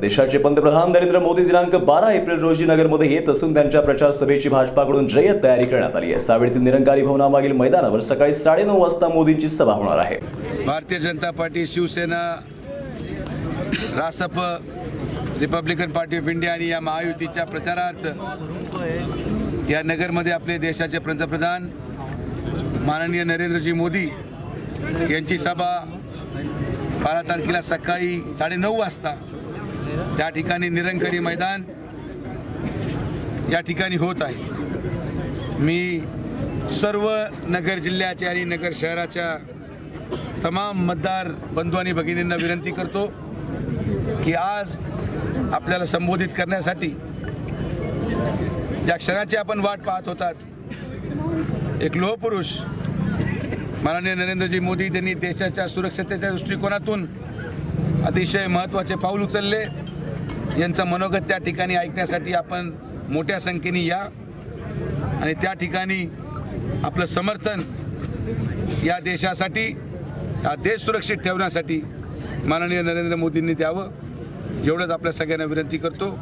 देशाचे पंतप्रधान नरेंद्र मोदी दिनांक बारा एप्रिल रोजी नगरमध्ये येत असून त्यांच्या प्रचार सभेची भाजपाकडून जय्यत तयारी करण्यात आली आहे. सावेळतील निरंकारी भवनामागील मैदानावर सकाळी साडेनऊ वाजता मोदींची सभा होणार आहे. Bharatiya Janata party Shiv Sena Rasap Republican party of India आणि या महायुतीच्या प्रचारार्थ या नगरमध्ये आपले देशाचे पंतप्रधान माननीय नरेंद्रजी मोदी यांची सभा बारा तारखेला सकाळी साडेनऊ वाजता त्या ठिकाणी निरंकरी मैदान या ठिकाणी होत आहे. मी सर्व नगर जिल्ह्याचे आणि नगर शहराच्या तमाम मतदार बंधू आणि भगिनींना विनंती करतो की आज आपल्याला संबोधित करण्यासाठी ज्या क्षणाची आपण वाट पाहत होतात एक लोहपुरुष माननीय नरेंद्रजी मोदी त्यांनी देशाच्या सुरक्षतेच्या दृष्टिकोनातून अतिशय महत्त्वाचे पाऊल उचलले. यांचं मनोगत त्या ठिकाणी ऐकण्यासाठी आपण मोठ्या संख्येने या. आणि त्या ठिकाणी आपलं समर्थन या देशासाठी हा देश सुरक्षित ठेवण्यासाठी माननीय नरेंद्र मोदींनी द्यावं. एवढंच आपल्या सगळ्यांना विनंती करतो.